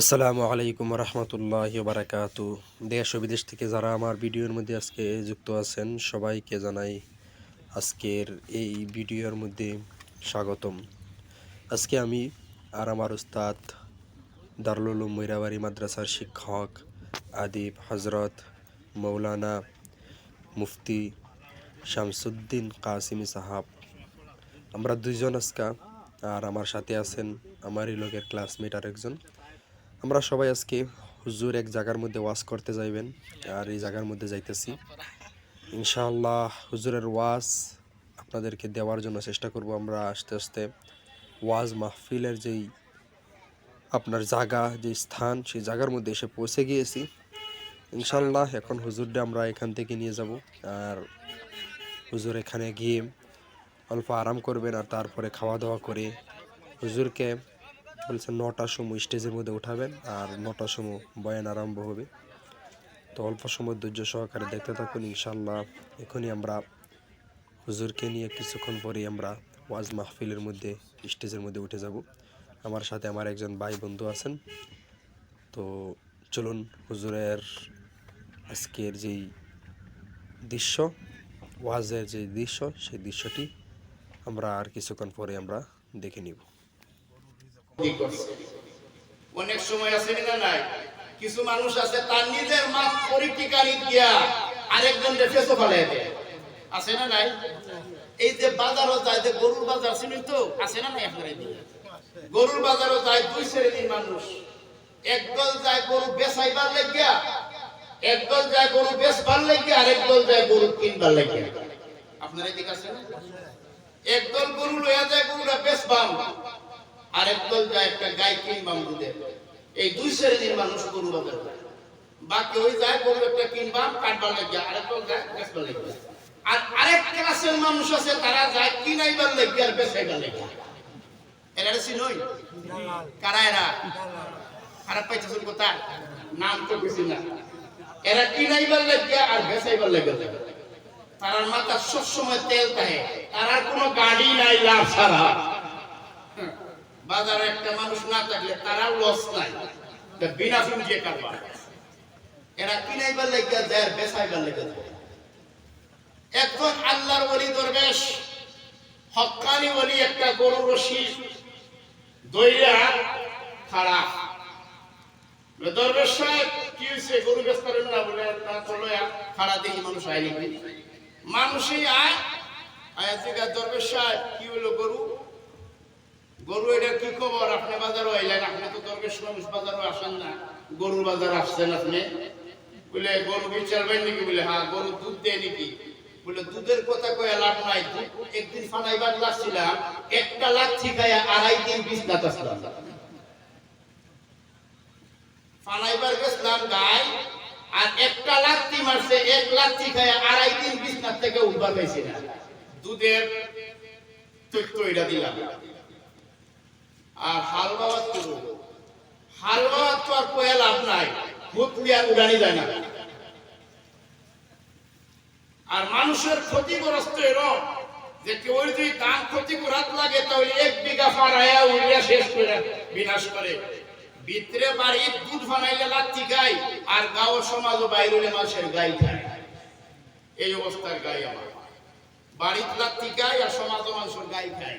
আসসালামু আলাইকুম রহমতুল্লাহ বারাকাতু দেশ ও বিদেশ থেকে যারা আমার ভিডিওর মধ্যে আজকে যুক্ত আছেন, সবাইকে জানাই আজকের এই ভিডিওর মধ্যে স্বাগতম। আজকে আমি আর আমার উস্তাদ দারুল মৈরাবাড়ি মাদ্রাসার শিক্ষক আদিব হজরত মৌলানা মুফতি শামসুদ্দিন কাসিমি সাহাব। আমরা দুইজন আজকা আর আমার সাথে আছেন, আমারই লোকের ক্লাসমেট আরেকজন। আমরা সবাই আজকে হুজুর এক জায়গার মধ্যে ওয়াজ করতে যাইবেন, আর এই জায়গার মধ্যে যাইতেছি। ইনশাআল্লাহ হুজুরের ওয়াজ আপনাদেরকে দেওয়ার জন্য চেষ্টা করব আমরা আস্তে আস্তে। ওয়াজ মাহফিলের যেই আপনার জায়গা, যে স্থান, সেই জায়গার মধ্যে এসে পৌঁছে গিয়েছি। ইনশাল্লাহ এখন হুজুরটা আমরা এখান থেকে নিয়ে যাব, আর হুজুর এখানে গিয়ে অল্প আরাম করবেন, আর তারপরে খাওয়া দাওয়া করে হুজুরকে বলছেন নটার সময় স্টেজের মধ্যে উঠাবেন আর নটার সময় বয়ান আরম্ভ হবে। তো অল্প সময় ধৈর্য সহকারে দেখতে থাকুন ইনশাল্লাহ এখনই আমরা হুজুরকে নিয়ে কিছুক্ষণ পরেই আমরা ওয়াজ মাহফিলের মধ্যে, স্টেজের মধ্যে উঠে যাব। আমার সাথে আমার একজন ভাই বন্ধু আছেন। তো চলুন, হুজুরের আজকের যেই দৃশ্য, ওয়াজের যে দৃশ্য, সেই দৃশ্যটি আমরা আর কিছুক্ষণ পরে আমরা দেখে নিব। অনেক সময় আছে না নাই? কিছু মানুষ আছে, তার নিজের মাপ পরিটিকারি দিয়া আরেকজন ফেসো ফেলে আছে না নাই? এই যে বাজারও যায়, যে গরুর বাজার চিনি তো? আছে না নাই আপনার গরুর বাজারও যায়, দুই শ্রেণির মানুষ। একদল যায় গরু বেচাইবার লাগিয়া একদল যায় গরু বেচবার লাগিয়া আর একদল যায় গরু কিনবার লাগিয়া। আপনার এদিকে আছে না? একদল গরু লইয়া যায়, গরুরা বেচবাম আরেক দল যায়, একটা গাই কিনবাম দুধে এই দুই শ্রেণির মানুষ গরু বাজার বাকি ওই যায়, গরু একটা কিনবাম কাটবার লাগে আরেক দল যায় বেচবার লাগে আর আরেক ক্লাসের মানুষ আছে, তারা যায় কিনাইবার লাগে আর বেচাইবার লাগে এরা চিনই? কারা এরা? খারাপ পাইতেছেন কোথায়? নাম তো কিছু না। এরা কিনাইবার লাগে আর বেচাইবার লাগে তারার মাথা সবসময় তেল থাকে। তারার কোনো গাড়ি নাই লাভ ছাড়া। বাজারে একটা মানুষ না থাকলে তারা লস নাই। বিনা পুঁজিয়ে কারবার এরা কিনাইবার লেগে যায় আর বেচাইবার লেগে যায় একজন আল্লাহর ওলি দরবেশ হক্কানি ওলি একটা গরু রশি দইরা খাড়া। দরবেশ সাহেব, কি হয়েছে গরু করেন না? বলে না চলো খাড়া দেখি মানুষ আয়নি মানুষই আয় আয় দরবেশ সাহেব, কি হলো গরু? গরু, এটা কি খবর? আপনি বাজারও আইলেন, আপনি তো দরবেশ মানুষ বাজারও আসেন না। গরুর বাজার আসছেন আপনি? বলে, গরু বিচারবেন নাকি? বলে হ্যাঁ গরু দুধ দেয় নাকি? বলে, দুধের কথা কয়ে লাভ নাই। একদিন লাগছিলাম একটা লাচ্ছি খাইয়া আড়াই দিন আসলাম। ফানাইবার গেছিলাম গাই, আর একটা লাচ্ছি মারছে এক লাচ্ছি খাইয়া আড়াই দিন থেকে উঠবার পাইছি দিলাম। আর হাল বাবাত করব হাল বাবাত তো আর কয়ে লাভ নাই। ভূত লিয়া উড়ানি যায় না। আর মানুষের ক্ষতিগ্রস্ত এরম যে কেউ যদি দান ক্ষতি করাত লাগে, তাহলে এক বিঘা ফাড়াইয়া উড়িয়া শেষ করে বিনাশ করে। ভিতরে বাড়ি, দুধ বানাইলে লাচ্ছি গাই আর গাঁও সমাজ ও বাইরে মানুষের গাই খায় এই অবস্থার গাই আমার। বাড়িতে লাচ্ছি গাই আর সমাজ মানুষের গাই খায়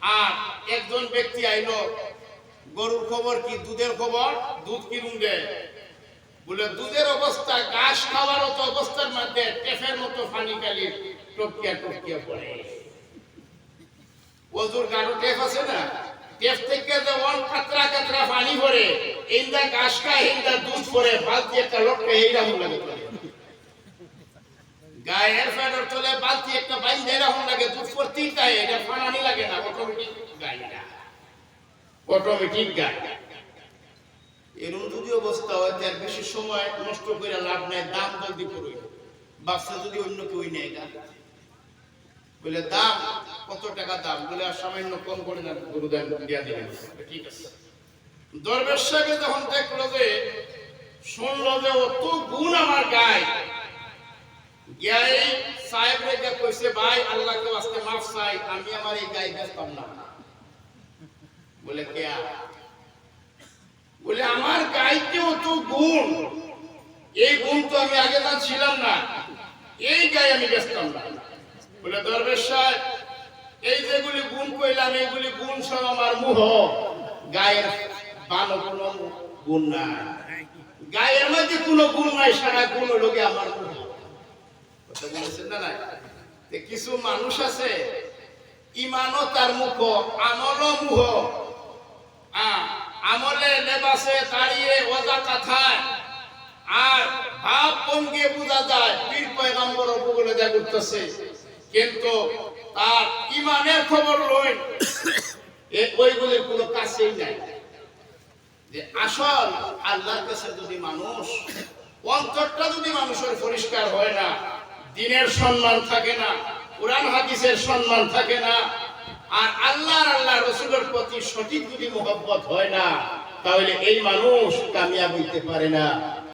আর একজন ব্যক্তি আইলো, গরুর খবর কি, দুধের খবর? দুধ কিরুম দেয় বলে, দুধের অবস্থা, ঘাস খাওয়ার মতো অবস্থার মধ্যে টেফের মতো পানি কালি টপকিয়া টপকিয়া পড়ে। ওজুর টেফ আছে না? টেফ থেকে যে কাতরা কাতরা পানি পড়ে ইন্দা ঘাস খায় ইন্দা দুধ পড়ে, বালতি একটা লোককে এইরকম লাগে। গায়ের ফেডার চলে, বালতি একটা বাইন্দে এরকম লাগে, দুধ পড়তেই চায় এটা ফানানি লাগে না অটোমেটিক গায়ে অটোমেটিক গায়। এরকম যদি অবস্থা হয়, তার বেশি সময় নষ্ট করে লাভ নাই, দাম জলদি করুই বাচ্চা যদি অন্য কেউ নেয় গা বলে, দাম, কত টাকা দাম? বলে, আর সামান্য কম করে না, গরু দাম দিয়া দিবেন ঠিক আছে। দরবেশ সাহেব যখন দেখল যে, শুনলো যে, অত গুণ আমার গায়ে। এই না। গুণ। আমি না ছিলাম না। এই গায়ে আমি বেচতাম না। বলে, দরবেশ এই যেগুলি গুণ কইলাম, এইগুলি গুণ সব আমার মুহ। গায়ের বানো কোনো গুণ নাই। গায়ের মধ্যে কোনো গুণ নাই, সারা গুণ লোকে আমার মুহ। কিছু মানুষ আছে, ইমানও তার মুখ, আমলও মুহ। আমলে লেবাসে দাঁড়িয়ে ওজা কথায়। আর ভাব ভঙ্গি বোঝা যায়, পীর পয়গাম্বর উপকূলে যা করতেছে কিন্তু তার ইমানের খবর লই ওইগুলির কোনো কাছেই নাই। যে আসল আল্লাহর কাছে যদি মানুষ, অন্তরটা যদি মানুষের পরিষ্কার হয় না দিনের সম্মান থাকে না, কোরআন হাদিসের সম্মান থাকে না, আর আল্লাহ আল্লাহ রসুলের প্রতি সঠিক যদি মোহব্বত হয় না, তাহলে এই মানুষ কামিয়াব হইতে পারে না।